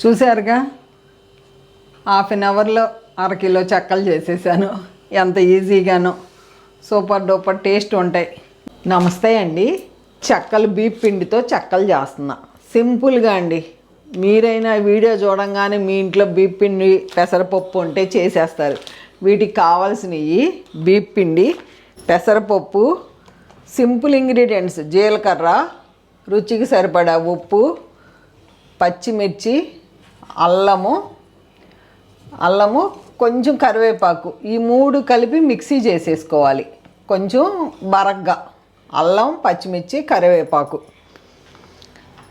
చూశారుగా? Half an అవర్లో అరకిలో చెక్కలు చేసేసాను. ఎంత ఈజీగానో. సూపర్ డూపర్ టేస్ట్ ఉంటాయి. నమస్తే అండి. చెక్కలు బీప్ పిండితో చెక్కలు చేస్తున్నా. సింపుల్గా అండి. మీరైనా వీడియో చూడంగానే మీ ఇంట్లో బీప్ పిండి పెసరపప్పు ఉంటే చేసేస్తారు. వీటికి కావాల్సినవి బీప్ పిండి పెసరపప్పు సింపుల్ ఇంగ్రీడియంట్స్ జీలకర్ర రుచికి సరిపడా ఉప్పు పచ్చిమిర్చి అల్లము అల్లము కొంచెం కరివేపాకు ఈ మూడు కలిపి మిక్సీ చేసేసుకోవాలి. కొంచెం బరగ్గా అల్లం పచ్చిమిర్చి కరివేపాకు.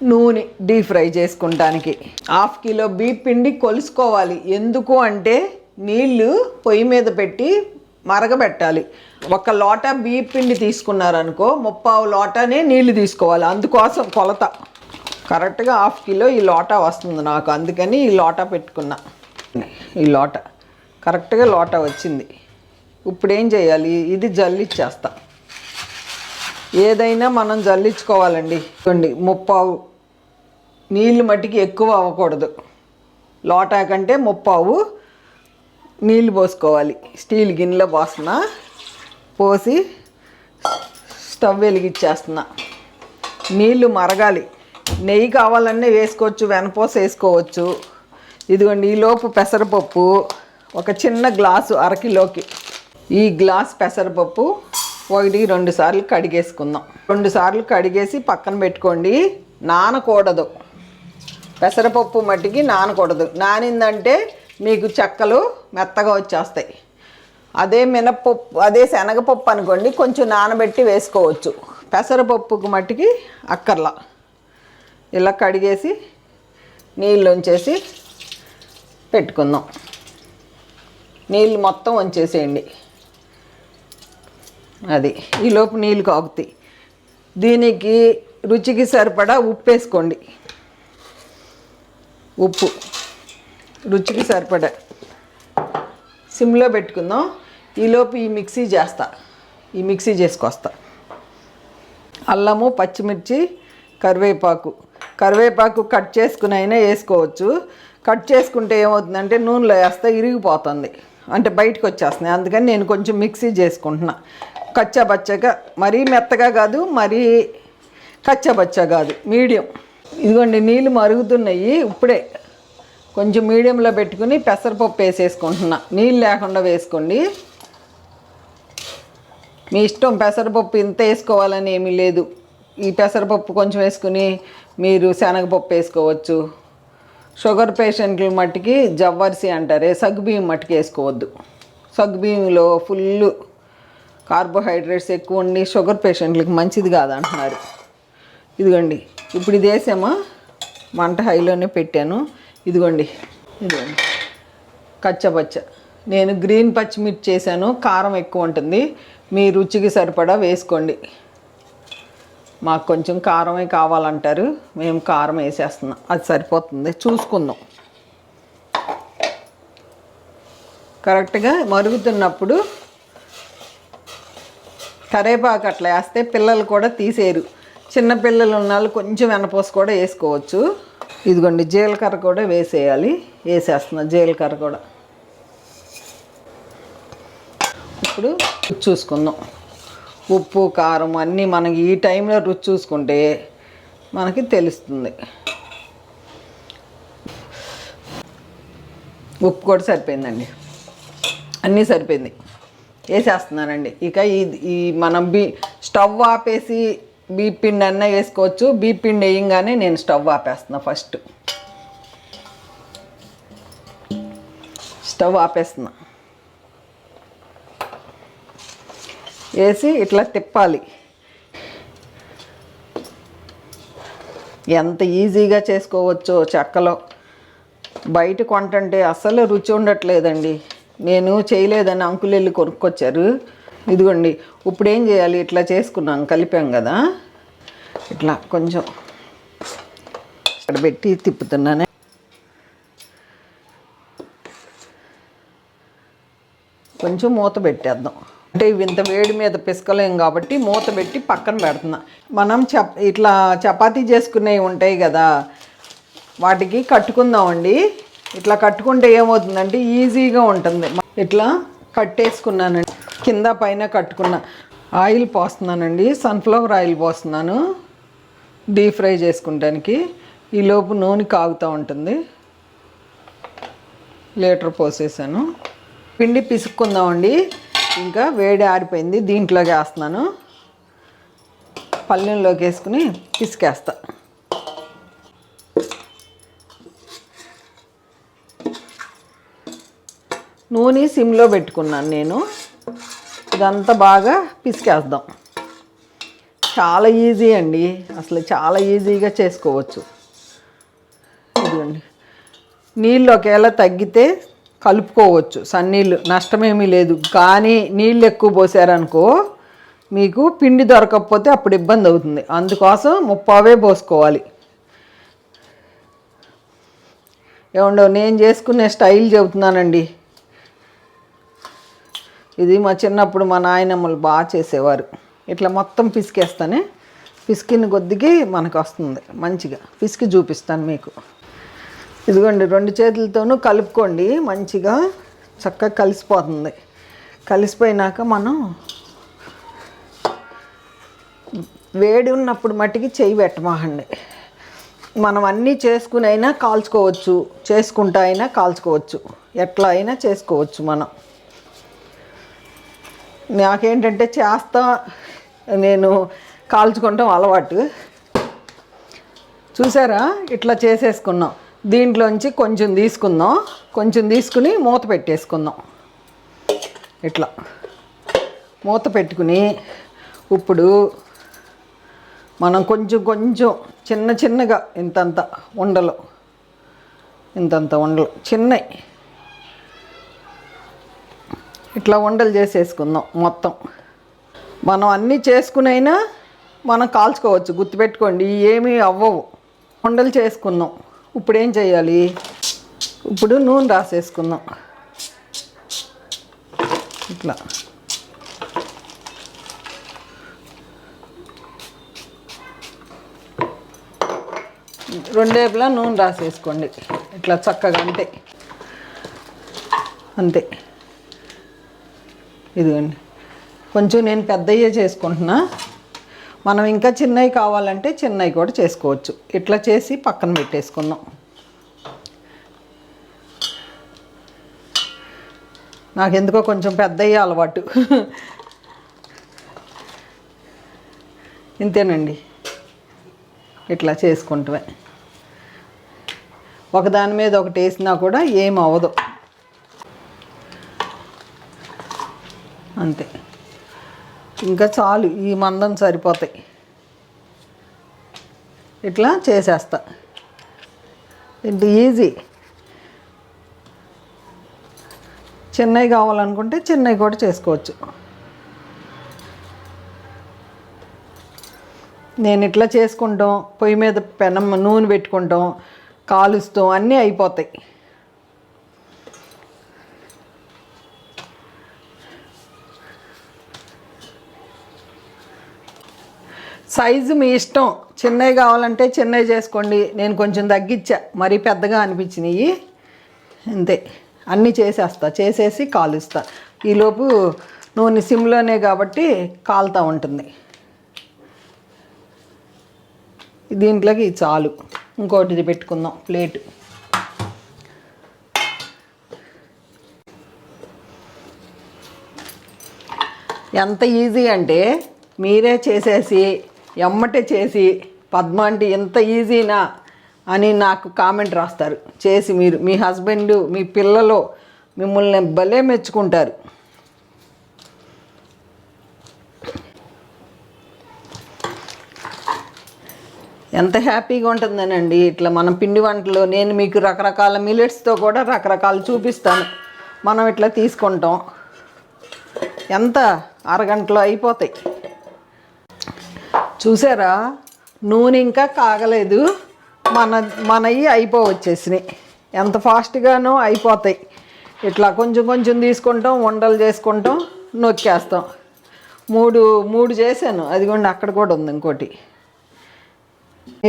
నూనె డీప్ ఫ్రై చేసుకుంటానికి. హాఫ్ కిలో బీప్ పిండి కొలుసుకోవాలి. ఎందుకు అంటే నీళ్ళు పొయ్యి మీద పెట్టి మరగబెట్టాలి. ఒక లోట బీప్ పిండి తీసుకున్నారనుకో ముప్పావు లోటనే నీళ్ళు తీసుకోవాలి. అందుకోసం కొలత. కరెక్ట్గా హాఫ్ కిలో ఈ లోటా వస్తుంది నాకు. అందుకని ఈ లోటా పెట్టుకున్నా. ఈ లోట. కరెక్ట్గా లోటా వచ్చింది. ఇప్పుడు ఏం చేయాలి? ఇది జల్లిచ్చేస్తా. ఏదైనా మనం జల్లించుకోవాలండి. చూడండి ముప్పావు నీళ్ళు మట్టికి ఎక్కువ అవ్వకూడదు. లోటా కంటే ముప్పావు నీళ్ళు పోసుకోవాలి. స్టీల్ గిన్నెలో పోస్తున్నా పోసి స్టవ్ వెలిగిచ్చేస్తున్నా. నీళ్ళు మరగాలి. నెయ్యి కావాలన్నీ వేసుకోవచ్చు వెనపోస వేసుకోవచ్చు. ఇదిగోండి ఈలోపు పెసరపప్పు ఒక చిన్న గ్లాసు అరకిలోకి ఈ గ్లాస్ పెసరపప్పు ఒకటి రెండు సార్లు కడిగేసుకుందాం. రెండు సార్లు కడిగేసి పక్కన పెట్టుకోండి నానకూడదు. పెసరపప్పు మట్టికి నానకూడదు. నానిందంటే మీకు చెక్కలు మెత్తగా వచ్చేస్తాయి. అదే మినపప్పు అదే శనగపప్పు అనుకోండి కొంచెం నానబెట్టి వేసుకోవచ్చు. పెసరపప్పుకు మట్టికి అక్కర్లా. ఇలా కడిగేసి నీళ్ళు ఉంచేసి పెట్టుకుందాం. నీళ్ళు మొత్తం వంచేసేయండి అది ఈలోపు నీళ్ళు కాగుతాయి. దీనికి రుచికి సరిపడా ఉప్పు వేసుకోండి. ఉప్పు. రుచికి సరిపడా. సిమ్లో పెట్టుకుందాం. ఈలోపు ఈ మిక్సీ చేస్తా. ఈ మిక్సీ చేసుకొస్తా. అల్లము పచ్చిమిర్చి కరివేపాకు. కరివేపాకు కట్ చేసుకుని అయినా వేసుకోవచ్చు. కట్ చేసుకుంటే ఏమవుతుందంటే నూనెలో వేస్తే ఇరిగిపోతుంది. అంటే బయటకు వచ్చేస్తున్నాయి. అందుకని నేను కొంచెం మిక్సీ చేసుకుంటున్నా. కచ్చబచ్చగా మరీ మెత్తగా కాదు మరీ కచ్చాబచ్చా కాదు. మీడియం. ఇదిగోండి నీళ్ళు మరుగుతున్నాయి. ఇప్పుడే కొంచెం మీడియంలో పెట్టుకుని పెసరపప్పు వేసేసుకుంటున్నా. నీళ్ళు లేకుండా వేసుకోండి. మీ ఇష్టం పెసరపప్పు ఇంత వేసుకోవాలని ఏమీ లేదు. ఈ పెసరపప్పు కొంచెం వేసుకుని మీరు శనగపప్పు వేసుకోవచ్చు. షుగర్ పేషెంట్లు మట్టికి జవ్వరిసి అంటారే సగ్బియ్యం మట్టికి వేసుకోవద్దు. సగ్బియ్యంలో ఫుల్ కార్బోహైడ్రేట్స్ ఎక్కువ ఉండి షుగర్ పేషెంట్లకు మంచిది కాదంటున్నారు. ఇదిగోండి ఇప్పుడు ఇది వేసామా? మంట హైలోనే పెట్టాను. ఇదిగోండి ఇదిగోండి. కచ్చపచ్చ. నేను గ్రీన్ పచ్చిమిర్చి చేశాను కారం ఎక్కువ ఉంటుంది. మీ రుచికి సరిపడా వేసుకోండి. మాకు కొంచెం కారమే కావాలంటారు. మేము కారం వేసేస్తున్నాం. అది సరిపోతుంది. చూసుకుందాం. కరెక్ట్గా మరుగుతున్నప్పుడు కరేపాకు అట్లా వేస్తే పిల్లలు కూడా తీసేరు చిన్న పిల్లలు ఉన్న వాళ్ళు కొంచెం వెనపోసి కూడా వేసుకోవచ్చు. ఇదిగోండి జీలకర్ర కూడా వేసేయాలి. వేసేస్తున్నా జీలకర్ర కూడా. ఇప్పుడు చూసుకుందాం. ఉప్పు కారం అన్నీ మనకి ఈ టైంలో రుచి చూసుకుంటే మనకి తెలుస్తుంది. ఉప్పు కూడా సరిపోయిందండి. అన్నీ సరిపోయింది. వేసేస్తున్నానండి. ఇక ఈ ఈ మనం బీ స్టవ్ ఆపేసి బీ పిండి అన్న వేసుకోవచ్చు. బీ పిండి వేయంగానే నేను స్టవ్ ఆపేస్తున్నా ఫస్ట్. స్టవ్ ఆపేస్తున్నా. వేసి ఇట్లా తిప్పాలి. ఎంత ఈజీగా చేసుకోవచ్చో చెక్కలో. బయట కొంటంటే అసలు రుచి ఉండట్లేదండి. నేను చేయలేదని అంకులు వెళ్ళి కొనుక్కొచ్చారు. ఇదిగోండి ఇప్పుడు ఏం చేయాలి? ఇట్లా చేసుకున్నాం కలిపాం కదా. ఇట్లా కొంచెం ఇక్కడ పెట్టి తిప్పుతున్నానే. కొంచెం మూత పెట్టేద్దాం. అంటే ఇంత వేడి మీద పిసకలేం కాబట్టి మూత పెట్టి పక్కన పెడుతున్నా. మనం చప్ ఇట్లా చపాతీ చేసుకునేవి ఉంటాయి కదా వాటికి కట్టుకుందామండి. ఇట్లా కట్టుకుంటే ఏమవుతుందంటే ఈజీగా ఉంటుంది. ఇట్లా కట్టేసుకున్నానండి. కింద పైన కట్టుకున్నా. ఆయిల్ పోస్తున్నానండి. సన్ఫ్లవర్ ఆయిల్ పోస్తున్నాను. డీప్ ఫ్రై చేసుకుంటానికి. ఈ లోపు నూనె కాగుతూ ఉంటుంది. లీటర్ పోసేసాను. పిండి పిసుక్కుందామండి. ఇంకా వేడి ఆరిపోయింది దీంట్లోకి వేస్తున్నాను. పల్లెంలోకి వేసుకుని పిసికేస్తా. నూనె సిమ్లో పెట్టుకున్నాను నేను. ఇదంతా బాగా పిసికేద్దాం. చాలా ఈజీ అండి. అసలు చాలా ఈజీగా చేసుకోవచ్చు. ఇదిగోండి. నీళ్ళు ఒకవేళ తగ్గితే కలుపుకోవచ్చు. సన్నీళ్ళు నష్టమేమీ లేదు. కానీ నీళ్ళు ఎక్కువ పోసారనుకో మీకు పిండి దొరకకపోతే అప్పుడు ఇబ్బంది అవుతుంది. అందుకోసం ముప్పావే పోసుకోవాలి. ఏమండో నేను చేసుకునే స్టైల్ చెబుతున్నానండి. ఇది మా చిన్నప్పుడు మా నాయనమ్మలు బాగా చేసేవారు. ఇట్లా మొత్తం పిసికేస్తానే పిసికిన కొద్దికి మనకు వస్తుంది. మంచిగా పిసికి చూపిస్తాను మీకు. ఇదిగోండి రెండు చేతులతోనూ కలుపుకోండి. మంచిగా చక్కగా కలిసిపోతుంది. కలిసిపోయినాక మనం వేడి ఉన్నప్పుడు మట్టికి చెయ్యి పెట్టమాకండి మనం అన్నీ చేసుకుని అయినా కాల్చుకోవచ్చు. చేసుకుంటా అయినా కాల్చుకోవచ్చు. ఎట్లా అయినా చేసుకోవచ్చు మనం. నాకేంటంటే చేస్తా నేను కాల్చుకుంటాం అలవాటు. చూసారా? ఇట్లా చేసేసుకున్నాం. దీంట్లోంచి కొంచెం తీసుకుందాం. కొంచెం తీసుకుని మూత పెట్టేసుకుందాం. ఇట్లా. మూత పెట్టుకుని ఇప్పుడు మనం కొంచెం కొంచెం చిన్న చిన్నగా ఇంతంత ఉండలు. ఇంతంత ఉండలు. చిన్నవి ఇట్లా ఉండలు చేసేసుకుందాం మొత్తం. మనం అన్నీ చేసుకునైనా మనం కాల్చుకోవచ్చు. గుర్తుపెట్టుకోండి ఏమీ అవ్వవు. ఉండలు చేసుకుందాం. ఇప్పుడు ఏం చేయాలి? ఇప్పుడు నూనె రాసేసుకుందాం. ఇట్లా. రెండేపులా నూనె రాసేసుకోండి. ఇట్లా చక్కగా అంతే. అంతే. ఇదిగోండి. కొంచెం నేను పెద్దయ్యే చేసుకుంటున్నా. మనం ఇంకా చిన్నవి కావాలంటే చిన్నవి కూడా చేసుకోవచ్చు. ఇట్లా చేసి పక్కన పెట్టేసుకుందాం. నాకు ఎందుకో కొంచెం పెద్దయ్యే అలవాటు. ఇంతేనండి. ఇట్లా చేసుకుంటే ఒకదాని మీద ఒకటి వేసినా కూడా ఏం అవ్వదు. అంతే. ఇంకా చాలు ఈ మందం సరిపోతాయి. ఇట్లా చేసేస్తా. ఇది ఈజీ. చిన్నవి కావాలనుకుంటే చిన్నవి కూడా చేసుకోవచ్చు. నేను ఇట్లా చేసుకుంటాం పొయ్యి మీద పెనం నూనె పెట్టుకుంటాం కాలుస్తాం అన్నీ అయిపోతాయి. సైజు మీ ఇష్టం. చిన్నవి కావాలంటే చిన్నవి చేసుకోండి. నేను కొంచెం తగ్గించా. మరీ పెద్దగా అనిపించినాయి. అంతే. అన్నీ చేసేస్తా. చేసేసి కాలుస్తా ఈలోపు నూనె సిమ్లోనే కాబట్టి కాలుతూ ఉంటుంది. దీంట్లోకి చాలు. ఇంకోటిది పెట్టుకుందాం. ప్లేటు. ఎంత ఈజీ అంటే మీరే చేసేసి ఎమ్మటే చేసి పద్మ అంటే ఎంత ఈజీనా? అని నాకు కామెంట్ రాస్తారు. చేసి మీరు మీ హస్బెండ్ మీ పిల్లలు మిమ్మల్ని భలే మెచ్చుకుంటారు. ఎంత హ్యాపీగా ఉంటుందనండి. ఇట్లా మనం పిండి వంటలు నేను మీకు రకరకాల మిల్లెట్స్తో కూడా రకరకాలు చూపిస్తాను. మనం ఇట్లా తీసుకుంటాం. ఎంత? అరగంటలో అయిపోతాయి. చూసారా? నూనె ఇంకా కాగలేదు. మన మనవి అయిపోవచ్చేసినాయి. ఎంత ఫాస్ట్గానో అయిపోతాయి. ఇట్లా కొంచెం కొంచెం తీసుకుంటాం వండలు చేసుకుంటాం నొక్కేస్తాం. మూడు మూడు చేశాను. అదిగోండి అక్కడ కూడా ఉంది ఇంకోటి.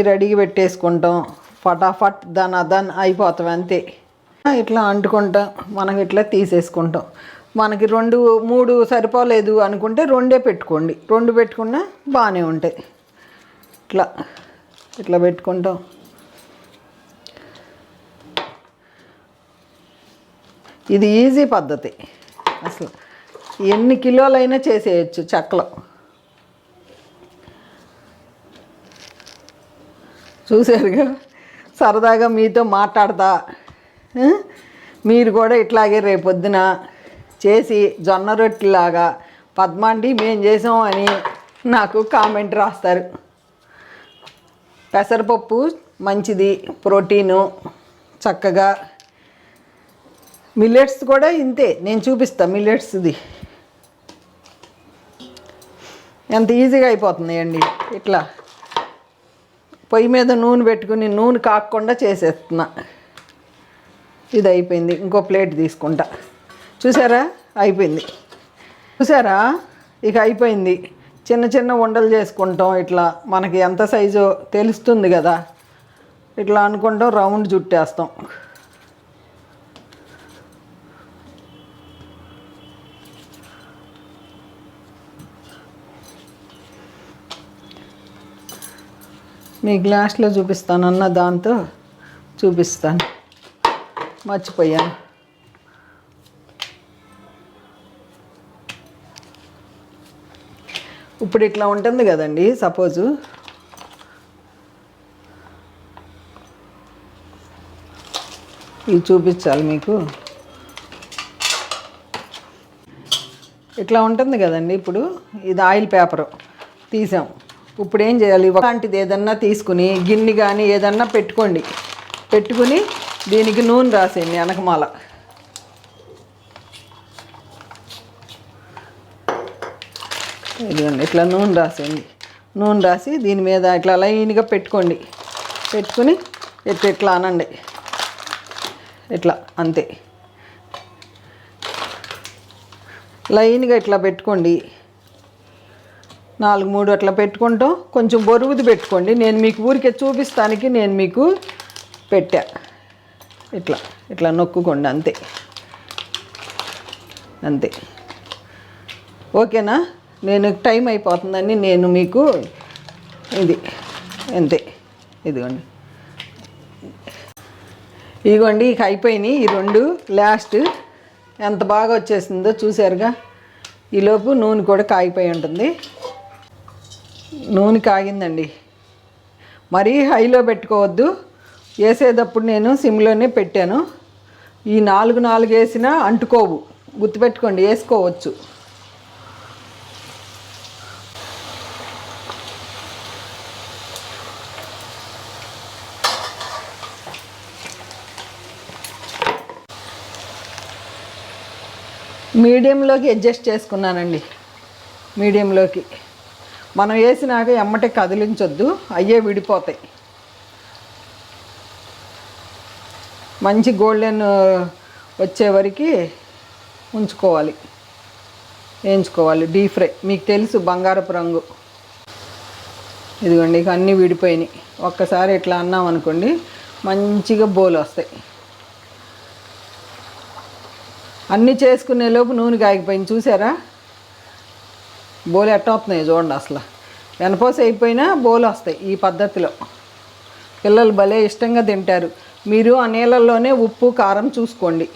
రెడీగా పెట్టేసుకుంటాం. ఫటాఫట్ దన్ అదన్ అయిపోతాం అంతే. ఇట్లా అంటుకుంటాం. మనం ఇట్లా తీసేసుకుంటాం. మనకి రెండు మూడు సరిపోలేదు అనుకుంటే రెండే పెట్టుకోండి. రెండు పెట్టుకున్నా బాగానే ఉంటాయి. ఇట్లా ఇట్లా పెట్టుకుంటాం. ఇది ఈజీ పద్ధతి. అసలు ఎన్ని కిలోలైనా చేసేయచ్చు చెక్కలో. చూసారుగా సరదాగా మీతో మాట్లాడతా. మీరు కూడా ఇట్లాగే రేపొద్దున చేసి జొన్న రొట్టెలాగా పద్మాండి మేము చేసాం అని నాకు కామెంట్ రాస్తారు. పెసరపప్పు మంచిది ప్రోటీను చక్కగా. మిల్లెట్స్ కూడా ఇంతే నేను చూపిస్తాను మిల్లెట్స్ది. ఎంత ఈజీగా అయిపోతుంది అండి ఇట్లా. పొయ్యి మీద నూనె పెట్టుకుని నూనె కాకుండా చేసేస్తున్నా. ఇది అయిపోయింది ఇంకో ప్లేట్ తీసుకుంటా. చూసారా? అయిపోయింది. చూసారా? ఇక అయిపోయింది. చిన్న చిన్న ఉండలు చేసుకుంటాం ఇట్లా. మనకి ఎంత సైజో తెలుస్తుంది కదా? ఇట్లా అనుకుంటాం రౌండ్ చుట్టేస్తాం. మీ గ్లాస్లో చూపిస్తానన్న దాంతో చూపిస్తాను. మర్చిపోయాను. ఇప్పుడు ఇట్లా ఉంటుంది కదండి సపోజు ఇది చూపించాలి మీకు. ఇట్లా ఉంటుంది కదండి ఇప్పుడు ఇది ఆయిల్ పేపరు తీసాం. ఇప్పుడు ఏం చేయాలి అలాంటిది ఏదన్నా తీసుకుని గిన్నె కానీ ఏదన్నా పెట్టుకోండి. పెట్టుకుని దీనికి నూనె రాసేయండి వెనకమాల. చూడండి ఇట్లా నూనె రాసేయండి. నూనె రాసి దీని మీద ఇట్లా లైన్గా పెట్టుకోండి. పెట్టుకుని ఇట్లా ఇట్లా అనండి. ఇట్లా అంతే. లైన్గా ఇట్లా పెట్టుకోండి. నాలుగు మూడు అట్లా పెట్టుకుంటాం కొంచెం బొరుగుది పెట్టుకోండి. నేను మీకు ఊరికే చూపిస్తానికి నేను మీకు పెట్టా. ఇట్లా ఇట్లా నొక్కుకోండి అంతే. అంతే. ఓకేనా? నేను టైం అయిపోతుందని నేను మీకు ఇది అంతే. ఇదిగోండి. ఇదిగోండి ఇక అయిపోయినాయి ఈ రెండు. లాస్ట్ ఎంత బాగా వచ్చేసిందో చూసారుగా ఈలోపు నూనె కూడా కాగిపోయి ఉంటుంది. నూనె కాగిందండి. మరీ హైలో పెట్టుకోవద్దు. వేసేటప్పుడు నేను సిమ్లోనే పెట్టాను. ఈ నాలుగు నాలుగు వేసినా అంటుకోవు. గుర్తుపెట్టుకోండి వేసుకోవచ్చు. మీడియంలోకి అడ్జస్ట్ చేసుకున్నానండి. మీడియంలోకి. మనం వేసినాక ఎమ్మటే కదిలించొద్దు అయ్యే విడిపోతాయి. మంచి గోల్డెన్ వచ్చే వరకు ఉంచుకోవాలి. వేయించుకోవాలి. Deep fry. మీకు తెలుసు బంగారపు రంగు. ఇదిగోండి ఇక అన్నీ విడిపోయినాయి. ఒక్కసారి ఇట్లా అన్నాం అనుకోండి మంచిగా బోలు వస్తాయి అన్నీ చేసుకునే లోపు నూనె కాగిపోయింది చూసారా? బోలు ఎట్టవుతున్నాయి చూడండి అసలు. వెనపోసి అయిపోయినా బోలు వస్తాయి ఈ పద్ధతిలో. పిల్లలు భలే ఇష్టంగా తింటారు. మీరు ఆ నీళ్ళల్లోనే ఉప్పు కారం చూసుకోండి.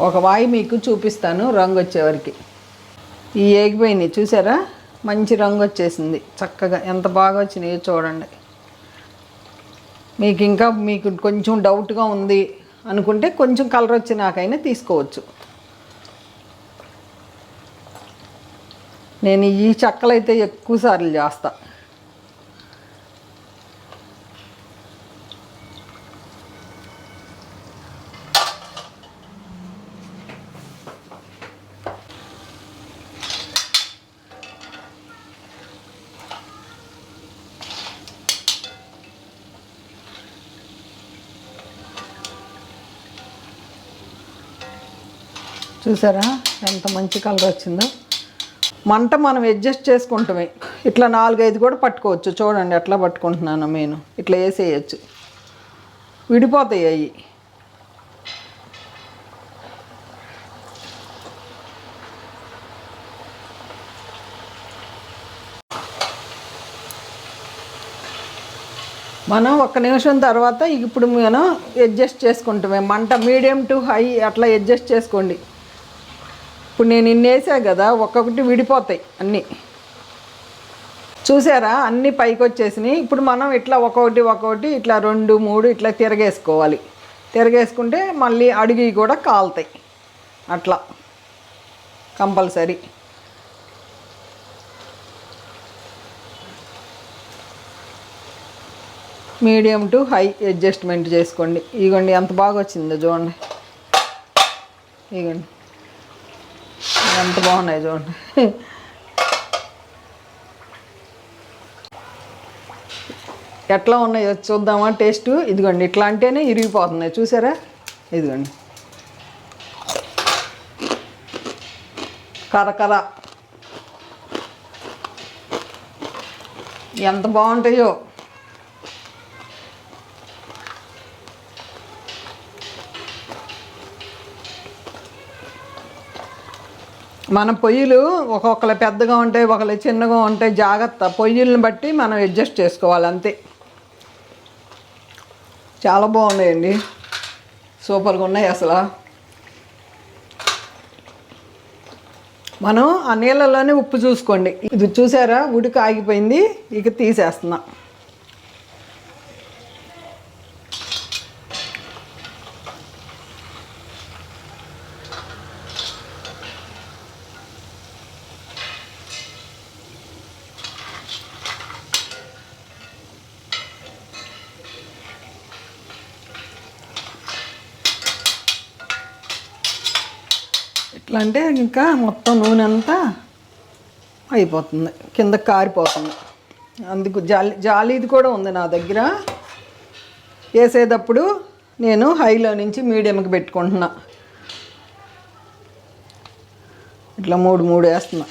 ఒక వాయి మీకు చూపిస్తాను రంగు వచ్చేవరకు ఈ ఏగిపోయినాయి చూసారా? మంచి రంగు వచ్చేసింది చక్కగా ఎంత బాగా వచ్చినాయో చూడండి. మీకు ఇంకా మీకు కొంచెం డౌట్గా ఉంది అనుకుంటే కొంచెం కలర్ వచ్చినాకైనా తీసుకోవచ్చు. నేను ఈ చెక్కలు అయితే ఎక్కువ సార్లు చూసారా? ఎంత మంచి కలర్ వచ్చిందో. మంట మనం అడ్జస్ట్ చేసుకుంటామే. ఇట్లా నాలుగైదు కూడా పట్టుకోవచ్చు. చూడండి ఎట్లా పట్టుకుంటున్నాను నేను. ఇట్లా వేసేయచ్చు. విడిపోతాయి అవి మనం ఒక్క నిమిషం తర్వాత ఇప్పుడు మనం అడ్జస్ట్ చేసుకుంటామే. మంట మీడియం టు హై అట్లా అడ్జస్ట్ చేసుకోండి. ఇప్పుడు నేను ఇన్ని కదా ఒక్కొక్కటి విడిపోతాయి అన్నీ. చూసారా? అన్నీ పైకి వచ్చేసినాయి. ఇప్పుడు మనం ఇట్లా ఒక్కొక్కటి ఒక్కొక్కటి ఇట్లా రెండు మూడు ఇట్లా తిరగేసుకోవాలి. తిరగేసుకుంటే మళ్ళీ అడిగి కూడా కాలుతాయి. అట్లా. Compulsory. Medium to high adjustment చేసుకోండి. ఇగోండి ఎంత బాగా వచ్చిందో చూడండి. ఇగోండి. ఎంత బాగున్నాయి చూడండి. ఎట్లా ఉన్నాయో చూద్దామా? టేస్ట్ ఇదిగోండి ఇట్లా అంటేనే ఇరిగిపోతున్నాయి. చూసారా? ఇదిగోండి. కరకర ఎంత బాగుంటాయో. మన పొయ్యిలు ఒక్కొక్కరు పెద్దగా ఉంటాయి ఒకళ్ళు చిన్నగా ఉంటాయి జాగ్రత్త. పొయ్యిలను బట్టి మనం అడ్జస్ట్ చేసుకోవాలి అంతే. చాలా బాగున్నాయండి. సూపర్గా ఉన్నాయి అసలు. మనం ఆ నీళ్ళలోనే ఉప్పు చూసుకోండి. ఇది చూసారా? ఉడికి ఆగిపోయింది. ఇక తీసేస్తున్నాం. ఇట్లా అంటే ఇంకా మొత్తం నూనె అంతా అయిపోతుంది. కింద కారిపోతుంది. అందుకు జాలి జాలీది కూడా ఉంది నా దగ్గర. వేసేటప్పుడు నేను హైలో నుంచి మీడియంకి పెట్టుకుంటున్నా. ఇట్లా మూడు మూడు వేస్తున్నా.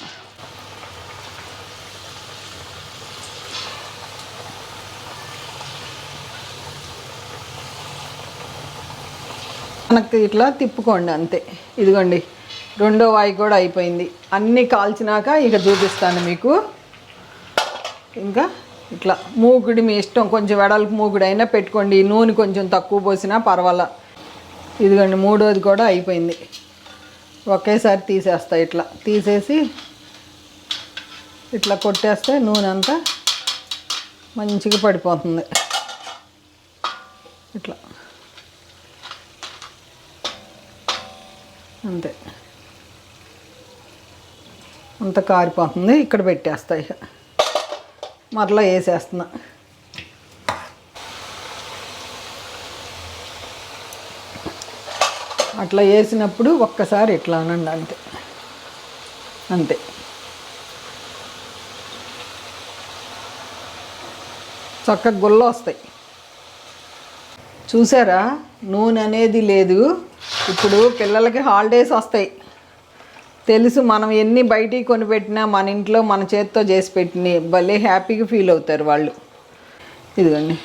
మనకి ఇట్లా తిప్పుకోండి అంతే. ఇదిగోండి. రెండో వాయి కూడా అయిపోయింది. అన్నీ కాల్చినాక ఇక చూపిస్తాను మీకు. ఇంకా ఇట్లా మూగుడి మీ ఇష్టం కొంచెం వెడల్పు మూగుడు అయినా పెట్టుకోండి. నూనె కొంచెం తక్కువ పోసినా పర్వాలా. ఇదిగోండి మూడోది కూడా అయిపోయింది. ఒకేసారి తీసేస్తా ఇట్లా. తీసేసి ఇట్లా కొట్టేస్తే నూనె అంతా మంచిగా పడిపోతుంది. ఇట్లా. అంతే. అంత కారిపోతుంది. ఇక్కడ పెట్టేస్తా ఇక. మరలా వేసేస్తున్నా. అట్లా వేసినప్పుడు ఒక్కసారి ఇట్లా అనండి అంతే. అంతే. చక్కగా గుల్ల వస్తాయి. చూసారా? నూనె అనేది లేదు. ఇప్పుడు పిల్లలకి హాలిడేస్ వస్తాయి. తెలుసు మనం ఎన్ని బయటికి కొనిపెట్టినా మన ఇంట్లో మన చేత్తో చేసి పెట్టిన భలే హ్యాపీగా ఫీల్ అవుతారు వాళ్ళు. ఇదిగోండి.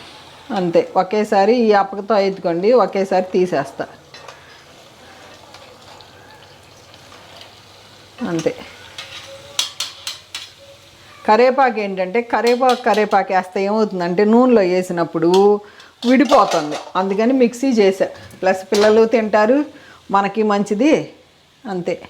అంతే. ఒకేసారి ఈ అప్పకతో ఎత్తుకోండి. ఒకేసారి తీసేస్తా. అంతే. కరేపాకు ఏంటంటే కరేపాకు కరేపాకు వేస్తే ఏమవుతుందంటే నూనెలో వేసినప్పుడు విడిపోతుంది. అందుకని మిక్సీ చేసా. ప్లస్ పిల్లలు తింటారు. మనకి మంచిది. అంతే.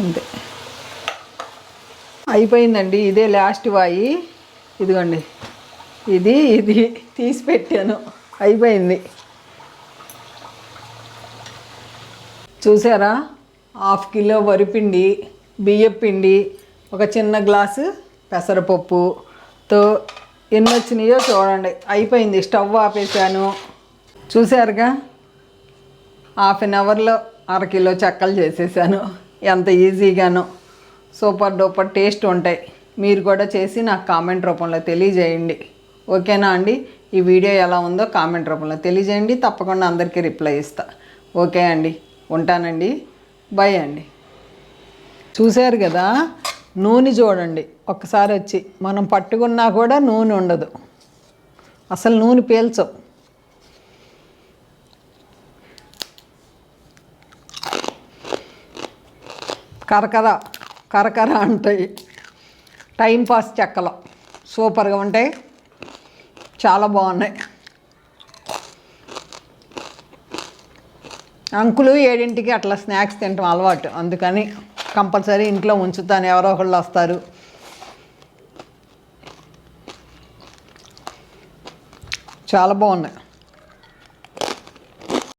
అంతే అయిపోయిందండి ఇదే లాస్ట్ వాయి. ఇదిగోండి. ఇది ఇది తీసి పెట్టాను. అయిపోయింది. చూసారా? హాఫ్ కిలో వరిపిండి బియ్యపిండి ఒక చిన్న గ్లాసు పెసరపప్పుతో ఎన్ని వచ్చినాయో చూడండి. అయిపోయింది. స్టవ్ ఆపేసాను చూసారుగా? హాఫ్ అన్ అవర్లో అరకిలో చెక్కలు చేసేసాను. ఎంత ఈజీగాను. సూపర్ డూపర్ టేస్ట్ ఉంటాయి. మీరు కూడా చేసి నాకు కామెంట్ రూపంలో తెలియజేయండి. ఓకేనా అండి? ఈ వీడియో ఎలా ఉందో కామెంట్ రూపంలో తెలియజేయండి. తప్పకుండా అందరికీ రిప్లై ఇస్తా. ఓకే అండి. ఉంటానండి. బై అండి. చూశారు కదా? నూనె చూడండి. ఒక్కసారి వచ్చి మనం పట్టుకున్నా కూడా నూనె ఉండదు. అసలు నూనె పీల్చవు. కరకర కరకర అంటాయి. టైంపాస్ చెక్కలు. సూపర్గా ఉంటాయి. చాలా బాగున్నాయి. అంకులు ఏడింటికి అట్లా స్నాక్స్ తినటం అలవాటు. అందుకని కంపల్సరీ ఇంట్లో ఉంచుతాను. ఎవరో ఒకళ్ళు వస్తారు. చాలా బాగున్నాయి.